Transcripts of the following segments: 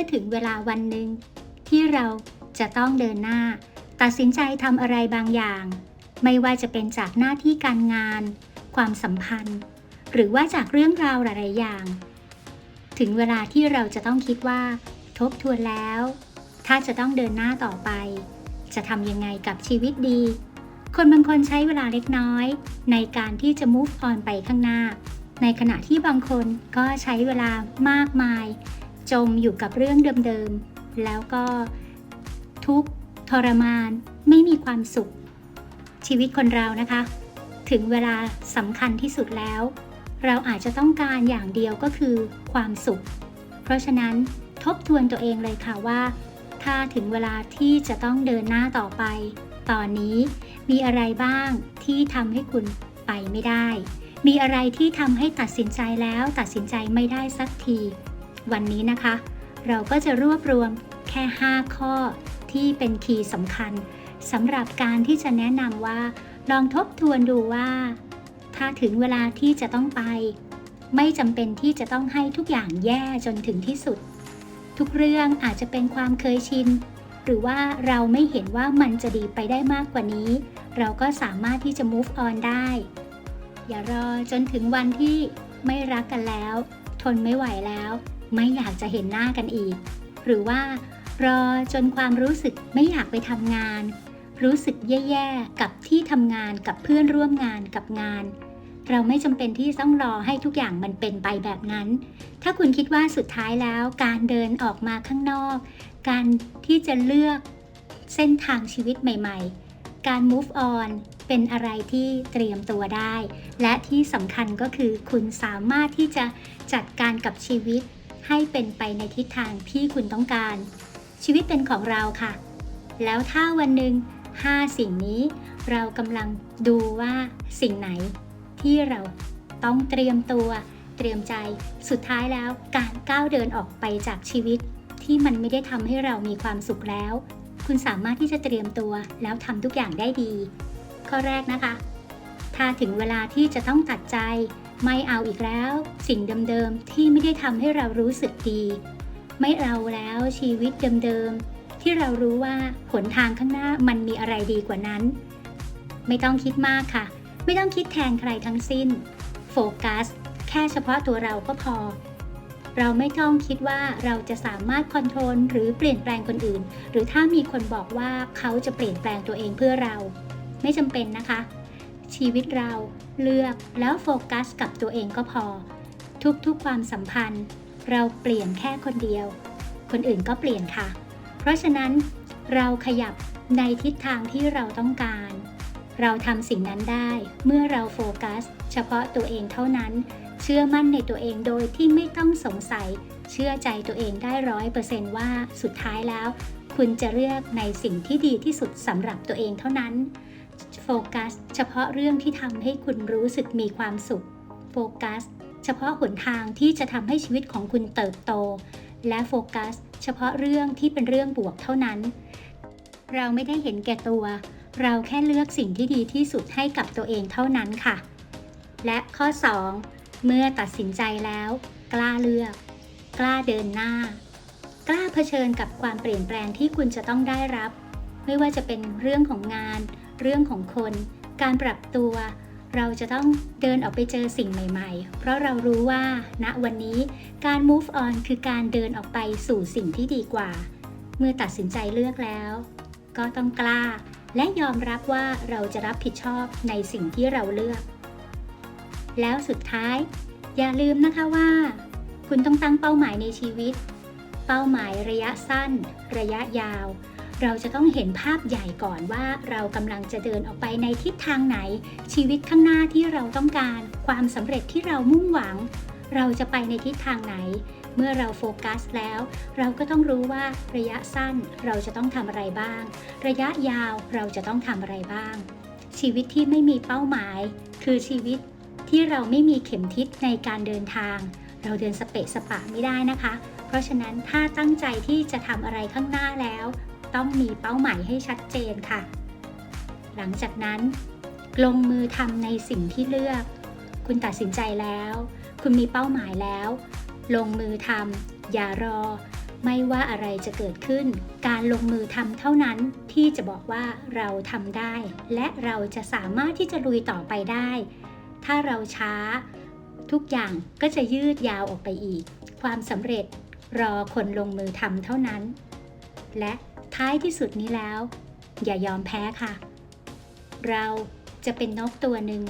อถึงเวลาวันหนึ่งที่เราจะต้องเดินหน้า ตัดสินใจทำอะไรบางอย่าง ไม่ว่าจะเป็นจากหน้าที่การงาน ความสัมพันธ์ หรือว่าจากเรื่องราวหลาย ๆ อย่าง ถึงเวลาที่เราจะต้องคิดว่า ทบทวนแล้ว ถ้าจะต้องเดินหน้าต่อไป จะทำยังไงกับชีวิตดี คนบางคนใช้เวลาเล็กน้อย ในการที่จะ move on ไปข้างหน้า ในขณะที่บางคนก็ใช้เวลามากมาย จมอยู่กับเรื่องเดิมๆ แล้วก็ทุกทรมานไม่มีความสุข ชีวิตคนเรานะคะ ถึงเวลาสำคัญที่สุดแล้ว เราอาจจะต้องการอย่างเดียวก็คือความสุข เพราะฉะนั้นทบทวนตัวเองเลยค่ะว่า ถ้าถึงเวลาที่จะต้องเดินหน้าต่อไป ตอนนี้มีอะไรบ้างที่ทำให้คุณไปไม่ได้ มีอะไรที่ทำให้ตัดสินใจแล้วตัดสินใจไม่ได้สักที วันนี้นะคะ เราก็จะรวบรวมแค่ 5 ข้อที่เป็นคีย์สำคัญสำหรับการที่จะแนะนำว่า ลองทบทวนดูว่า ถ้าถึงเวลาที่จะต้องไป ไม่จำเป็นที่จะต้องให้ทุกอย่างแย่จนถึงที่สุด ทุกเรื่องอาจจะเป็นความเคยชิน หรือว่าเราไม่เห็นว่ามันจะดีไปได้มากกว่านี้ เราก็สามารถที่จะ move on ได้ อย่ารอจนถึงวันที่ไม่รักกันแล้ว ทนไม่ไหวแล้ว ไม่อยากจะเห็นหน้ากันอีก หรือว่ารอจนความรู้สึกไม่อยากไปทำงาน รู้สึกแย่ๆกับที่ทำงานกับเพื่อนร่วมงานกับงาน เราไม่จำเป็นที่ต้องรอให้ทุกอย่างมันเป็นไปแบบนั้น ถ้าคุณคิดว่าสุดท้ายแล้ว การเดินออกมาข้างนอก การที่จะเลือกเส้นทางชีวิตใหม่ ๆ การ move on เป็นอะไรที่เตรียมตัวได้ และที่สำคัญก็คือคุณสามารถที่จะจัดการกับชีวิต ให้เป็นไปในทิศทางที่คุณต้องการ ชีวิตเป็นของเราค่ะ แล้วถ้าวันหนึ่ง5 สิ่งนี้เรากำลังดูว่าสิ่งไหนที่เราต้องเตรียมตัว เตรียมใจสุดท้ายแล้วการก้าวเดินออกไปจากชีวิต ที่มันไม่ได้ทำให้เรามีความสุขแล้ว คุณสามารถที่จะเตรียมตัวแล้วทำทุกอย่างได้ดี ข้อแรกนะคะ ถ้าถึงเวลาที่จะต้องตัดใจ ไม่เอาอีกแล้ว สิ่งเดิมๆที่ไม่ได้ทำให้เรารู้สึกดี ไม่เอาแล้วชีวิตเดิมๆที่เรารู้ว่าหนทางข้างหน้ามันมีอะไรดีกว่านั้น ไม่ต้องคิดมากค่ะ ไม่ต้องคิดแทนใครทั้งสิ้น โฟกัส แค่เฉพาะตัวเราก็พอ เราไม่ต้องคิดว่าเราจะสามารถคอนโทรลหรือเปลี่ยนแปลงคนอื่น หรือถ้ามีคนบอกว่าเขาจะเปลี่ยนแปลงตัวเองเพื่อเรา ไม่จำเป็นนะคะ ชีวิตเราเลือกแล้วโฟกัสกับตัวเองก็พอ ทุกๆความสัมพันธ์ เราเปลี่ยนแค่คนเดียว คนอื่นก็เปลี่ยนค่ะ เพราะฉะนั้นเราขยับในทิศทางที่เราต้องการ เราทำสิ่งนั้นได้เมื่อเราโฟกัส เฉพาะตัวเองเท่านั้น เชื่อมั่นในตัวเองโดยที่ไม่ต้องสงสัย เชื่อใจตัวเองได้ร้อยเปอร์เซนต์ว่าสุดท้ายแล้ว คุณจะเลือกในสิ่งที่ดีที่สุดสำหรับตัวเองเท่านั้น โฟกัส เฉพาะเรื่องที่ทำให้คุณรู้สึกมีความสุข โฟกัส เฉพาะหนทางที่จะทำให้ชีวิตของคุณเติบโต และโฟกัส เฉพาะเรื่องที่เป็นเรื่องบวกเท่านั้น เราไม่ได้เห็นแก่ตัว เราแค่เลือกสิ่งที่ดีที่สุดให้กับตัวเองเท่านั้นค่ะ และข้อ 2 เมื่อตัดสินใจแล้ว กล้าเลือก กล้าเดินหน้า กล้าเผชิญกับความเปลี่ยนแปลงที่คุณจะต้องได้รับ ไม่ว่าจะเป็นเรื่องของงาน เรื่องของคน การปรับตัว เราจะต้องเดินออกไปเจอสิ่งใหม่ๆ เพราะเรารู้ว่าณวันนี้การ move on คือการเดินออกไปสู่สิ่งที่ดีกว่า เมื่อตัดสินใจเลือกแล้ว ก็ต้องกล้า และยอมรับว่าเราจะรับผิดชอบในสิ่งที่เราเลือก แล้วสุดท้าย อย่าลืมนะคะว่า คุณต้องตั้งเป้าหมายในชีวิต เป้าหมายระยะสั้น ระยะยาว เราจะต้องเห็นภาพใหญ่ก่อนว่าเรากำลังจะเดินออกไปในทิศทางไหน ชีวิตข้างหน้าที่เราต้องการ ความสำเร็จที่เรามุ่งหวัง เราจะไปในทิศทางไหน เมื่อเราโฟกัสแล้ว เราก็ต้องรู้ว่าระยะสั้นเราจะต้องทำอะไรบ้าง ระยะยาวเราจะต้องทำอะไรบ้าง ชีวิตที่ไม่มีเป้าหมาย คือชีวิตที่เราไม่มีเข็มทิศในการเดินทาง เราเดินสเปะสปะไม่ได้นะคะ เพราะฉะนั้นถ้าตั้งใจที่จะทำอะไรข้างหน้าแล้ว ต้องมีเป้าหมายให้ชัดเจนค่ะ หลังจากนั้น ลงมือทำในสิ่งที่เลือก คุณตัดสินใจแล้ว คุณมีเป้าหมายแล้ว ลงมือทำอย่ารอ ไม่ว่าอะไรจะเกิดขึ้น การลงมือทำเท่านั้นที่จะบอกว่าเราทำได้ และเราจะสามารถที่จะลุยต่อไปได้ ถ้าเราช้า ทุกอย่างก็จะยืดยาวออกไปอีก ความสำเร็จรอคนลงมือทำเท่านั้น และ ท้ายที่สุดนี้แล้ว อย่ายอมแพ้ค่ะ เราจะเป็นนกตัวหนึ่ง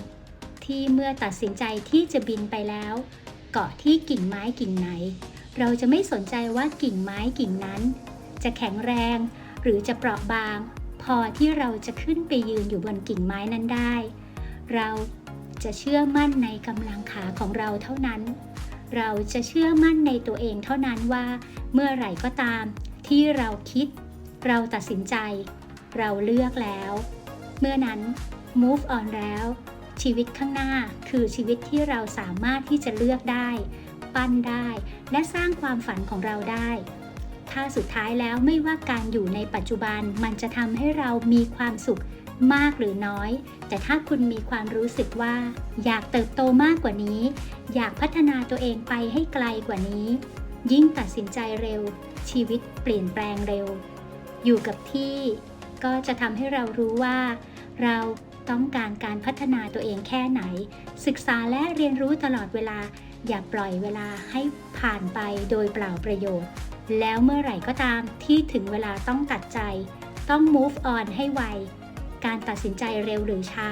ที่เมื่อตัดสินใจที่จะบินไปแล้ว เกาะที่กิ่งไม้กิ่งไหน เราจะไม่สนใจว่ากิ่งไม้กิ่งนั้น จะแข็งแรง หรือจะเปราะบาง พอที่เราจะขึ้นไปยืนอยู่บนกิ่งไม้นั้นได้ เราจะเชื่อมั่นในกำลังขาของเราเท่านั้น เราจะเชื่อมั่นในตัวเองเท่านั้นว่า เมื่อไหร่ก็ตามที่เราคิด เราตัดสินใจ เราเลือกแล้ว เมื่อนั้น move on แล้ว ชีวิตข้างหน้าคือชีวิตที่เราสามารถที่จะเลือกได้ ปั้นได้ และสร้างความฝันของเราได้ ถ้าสุดท้ายแล้วไม่ว่าการอยู่ในปัจจุบันมันจะทำให้เรามีความสุขมากหรือน้อย แต่ถ้าคุณมีความรู้สึกว่า อยากเติบโตมากกว่านี้ อยากพัฒนาตัวเองไปให้ไกลกว่านี้ ยิ่งตัดสินใจเร็ว ชีวิตเปลี่ยนแปลงเร็ว อยู่กับที่ ก็จะทำให้เรารู้ว่า เราต้องการการพัฒนาตัวเองแค่ไหน ศึกษาและเรียนรู้ตลอดเวลา อย่าปล่อยเวลาให้ผ่านไปโดยเปล่าประโยชน์ แล้วเมื่อไหร่ก็ตามที่ถึงเวลาต้องตัดใจ ต้อง move on ให้ไว การตัดสินใจเร็วหรือช้า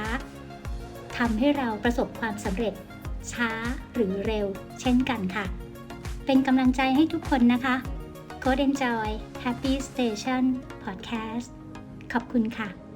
ทำให้เราประสบความสำเร็จ ช้าหรือเร็ว เช่นกันค่ะ เป็นกำลังใจให้ทุกคนนะคะ Code Enjoy Happy Station Podcast ขอบคุณค่ะ